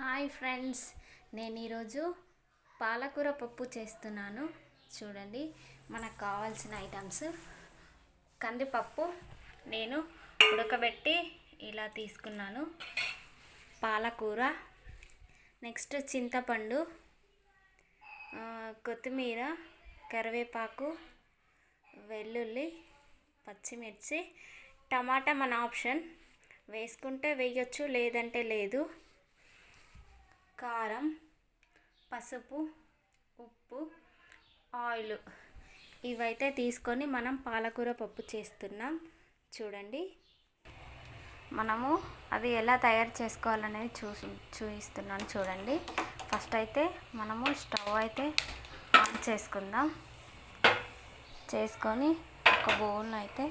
Hi friends నేను ఈరోజు పాలకూర పప్పు చేస్తున్నాను. చూడండి మనకు కావాల్సిన ఐటమ్స్. కందిపప్పు నేను ఉడకబెట్టి ఇలా తీసుకున్నాను. పాలకూర నెక్స్ట్ చింతపండు కొత్తిమీర కరివేపాకు వెల్లుల్లి పచ్చిమిర్చి టమాటా మన ఆప్షన్. వేసుకుంటే వేయొచ్చు లేదంటే లేదు. కారం పసుపు ఉప్పు ఆయిల్ ఇవైతే తీసుకొని మనం పాలకూర పప్పు చేస్తున్నాం. చూడండి. మనము అది ఎలా తయారు చేసుకోవాలనేది చూసి చూపిస్తున్నాను చూడండి. ఫస్ట్ అయితే మనము స్టవ్ అయితే ఆన్ చేసుకుందాం. చేసుకొని ఒక బౌల్ అయితే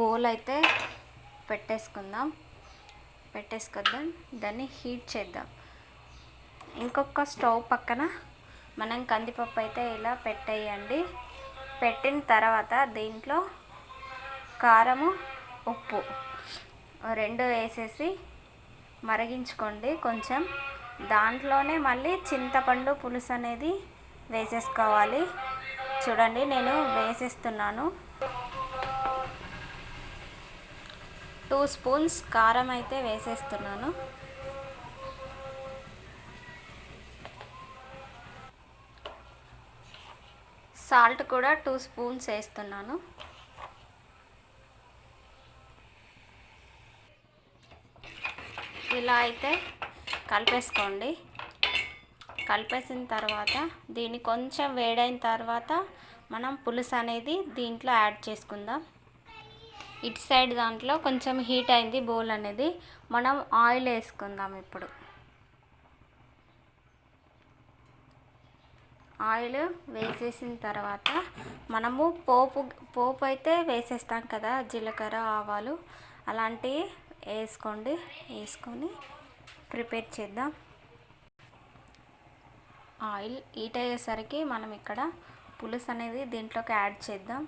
బౌల్ అయితే పెట్టేసుకుందాం. పెట్టేసుకుందాం దాన్ని హీట్ చేద్దాం. ఇంకొక స్టవ్ పక్కన మనం కందిపప్పు అయితే ఇలా పెట్టేయండి. పెట్టిన తర్వాత దీంట్లో కారము ఉప్పు రెండు వేసేసి మరిగించుకోండి. కొంచెం దాంట్లోనే మళ్ళీ చింతపండు పులుసు అనేది వేసేసుకోవాలి. చూడండి నేను వేసేస్తున్నాను. టూ స్పూన్స్ కారం అయితే వేసేస్తున్నాను. సాల్ట్ కూడా టూ స్పూన్స్ వేస్తున్నాను. ఇలా అయితే కలిపేసుకోండి. కలిపేసిన తర్వాత దీన్ని కొంచెం వేడైన తర్వాత మనం పులుసు అనేది దీంట్లో యాడ్ చేసుకుందాం. ఇటు సైడ్ దాంట్లో కొంచెం హీట్ అయింది బౌల్ అనేది. మనం ఆయిల్ వేసుకుందాం ఇప్పుడు. ఆయిల్ వేసేసిన తర్వాత మనము పోపు పోపు అయితే వేసేస్తాం కదా జీలకర్ర ఆవాలు అలాంటివి వేసుకోండి వేసుకొని ప్రిపేర్ చేద్దాం. ఆయిల్ హీట్ అయ్యేసరికి మనం ఇక్కడ పులుసు అనేది దీంట్లోకి యాడ్ చేద్దాం.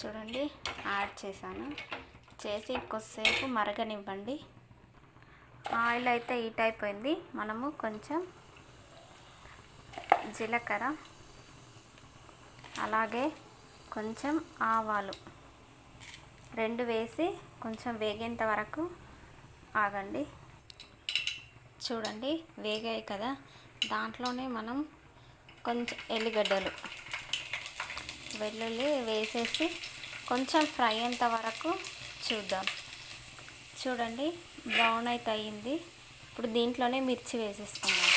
చూడండి యాడ్ చేశాను. చేసి కొద్దిసేపు మరగనివ్వండి. ఆయిల్ అయితే హీట్ అయిపోయింది. మనము కొంచెం జీలకర్ర అలాగే కొంచెం ఆవాలు రెండు వేసి కొంచెం వేగేంత వరకు ఆగండి. చూడండి వేగాయి కదా. దాంట్లోనే మనం కొంచెం ఎల్లిగడ్డలు వెల్లుల్లి వేసేసి కొంచెం ఫ్రై అయ్యేంత వరకు చూద్దాం. చూడండి బ్రౌన్ అయితే అయ్యింది. ఇప్పుడు దీంట్లోనే మిర్చి వేసేసుకుందాం.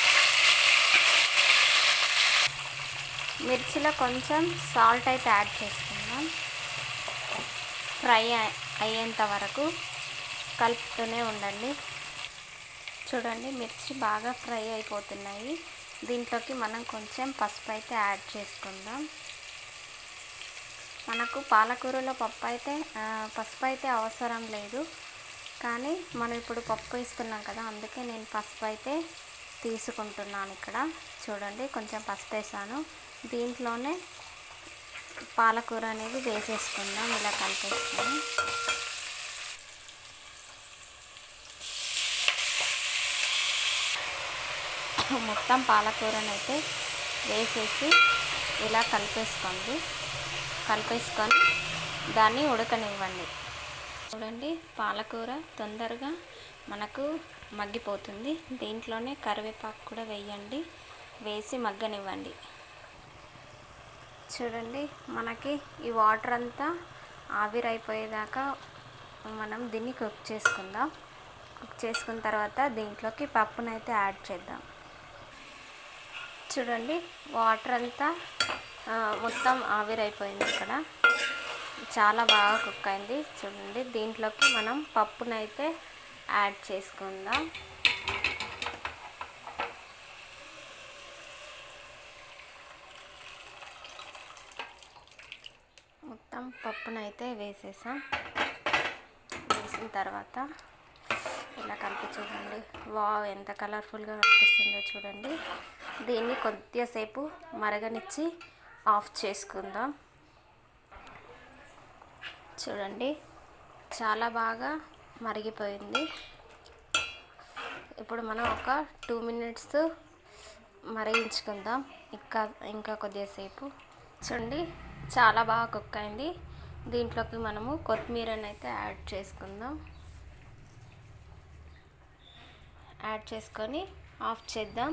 మిర్చిలో కొంచెం సాల్ట్ అయితే యాడ్ చేసుకుందాం. ఫ్రై అయ్యేంత వరకు కలుపుతూనే ఉండండి. చూడండి మిర్చి బాగా ఫ్రై అయిపోతున్నాయి. దీంట్లోకి మనం కొంచెం పసుపు అయితే యాడ్ చేసుకుందాం. మనకు పాలకూరలో పప్పు అయితే పసుపు అయితే అవసరం లేదు. కానీ మనం ఇప్పుడు పప్పు ఇస్తున్నాం కదా అందుకే నేను పసుపు అయితే తీసుకుంటున్నాను ఇక్కడ. చూడండి కొంచెం పసుపు వేసాను. దీంట్లోనే పాలకూర అనేది వేసేసుకుందాం ఇలా కలిపేసుకొని. మొత్తం పాలకూరని అయితే వేసేసి ఇలా కలిపేసుకోండి. కలిపేసుకొని దాన్ని ఉడకనివ్వండి. చూడండి పాలకూర తొందరగా మనకు మగ్గిపోతుంది. దీంట్లోనే కరివేపాకు కూడా వేయండి. వేసి మగ్గనివ్వండి. చూడండి మనకి ఈ వాటర్ అంతా ఆవిరైపోయేదాకా మనం దీన్ని కుక్ చేసుకుందాం. కుక్ చేసుకున్న తర్వాత దీంట్లోకి పప్పునైతే యాడ్ చేద్దాం. చూడండి వాటర్ అంతా మొత్తం ఆవిరైపోయింది ఇక్కడ. చాలా బాగా కుక్ అయింది. చూడండి దీంట్లోకి మనం పప్పునైతే యాడ్ చేసుకుందాం. మొత్తం పప్పునైతే వేసేసాం. వేసిన తర్వాత ఇలా కలిపి చూడండి. వావ్ ఎంత కలర్ఫుల్గా కనిపిస్తుందో చూడండి. దీన్ని కొద్దిసేపు మరగనిచ్చి ఆఫ్ చేసుకుందాం. చూడండి చాలా బాగా మరిగిపోయింది. ఇప్పుడు మనం ఒక టూ మినిట్స్ మరిగించుకుందాం. ఇంకా ఇంకా కొద్దిసేపు. చూడండి చాలా బాగా కుక్ అయింది. దీంట్లోకి మనము కొత్తిమీరని అయితే యాడ్ చేసుకుందాం. యాడ్ చేసుకొని ఆఫ్ చేద్దాం.